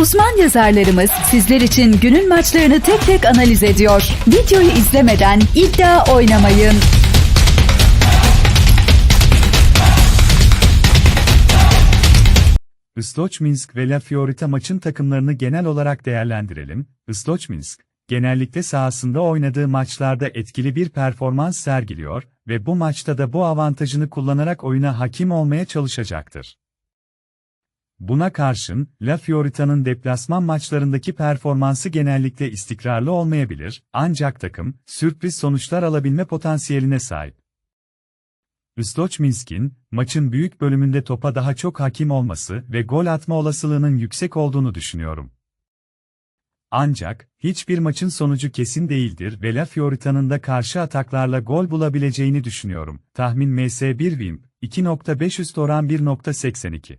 Uzman yazarlarımız sizler için günün maçlarını tek tek analiz ediyor. Videoyu izlemeden iddia oynamayın. Isloç ve La Fiorita maçın takımlarını genel olarak değerlendirelim. Isloç genellikle sahasında oynadığı maçlarda etkili bir performans sergiliyor ve bu maçta da bu avantajını kullanarak oyuna hakim olmaya çalışacaktır. Buna karşın, La Fiorita'nın deplasman maçlarındaki performansı genellikle istikrarlı olmayabilir, ancak takım, sürpriz sonuçlar alabilme potansiyeline sahip. Üstoç Minsk'in, maçın büyük bölümünde topa daha çok hakim olması ve gol atma olasılığının yüksek olduğunu düşünüyorum. Ancak, hiçbir maçın sonucu kesin değildir ve La Fiorita'nın da karşı ataklarla gol bulabileceğini düşünüyorum. Tahmin MS1 Wimp, 2.5 üst oran 1.82.